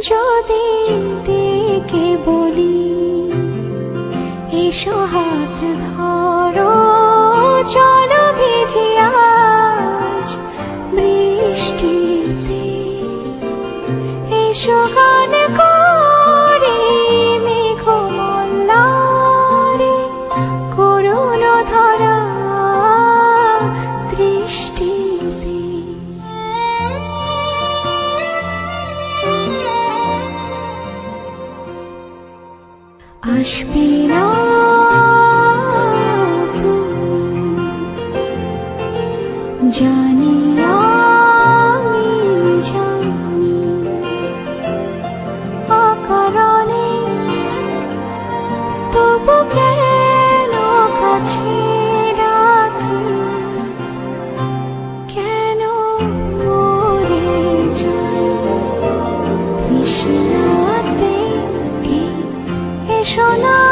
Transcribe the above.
যদি ডেকে বলি, এসো হাত ধরো, চলো ভিজি আজ বৃষ্টিতে। এসো গান করি মেঘমল্লারে, করুণ ধরা अश्मीर जानीया তৃষ্ণাতে এসো না চলো চলো